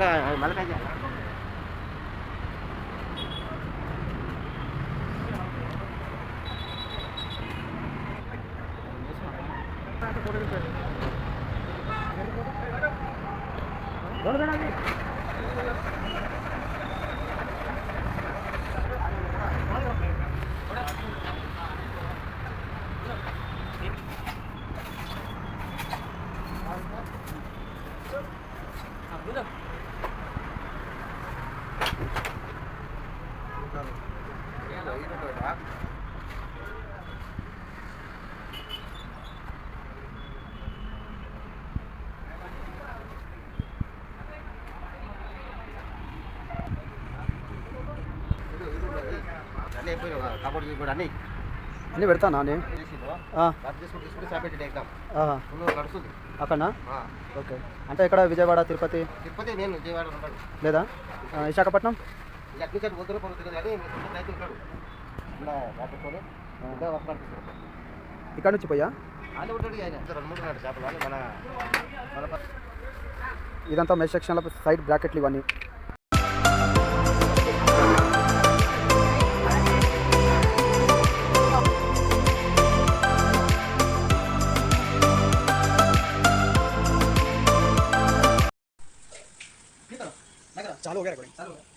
Balikan, balik aja. అన్నీ పెడతానా నేను అక్కడ అక్కడనా? ఓకే. అంటే ఇక్కడ విజయవాడ తిరుపతి? తిరుపతి నేను విజయవాడ లేదా విశాఖపట్నం ఇక్కడ నుంచి పోయా ఆయన ఉంటాడు ఆయన రెండు మూడు ఉన్నాడు చేపలు అని మన మన ప- ఇదంతా మెష్ సెక్షన్లో సైడ్ బ్రాకెట్లు ఇవన్నీ చాలు हो गया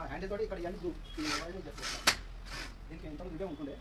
హ్యాండిల్ తోటి ఇక్కడ ఇవన్నీ దీనికి ఎంత ఉంటుండే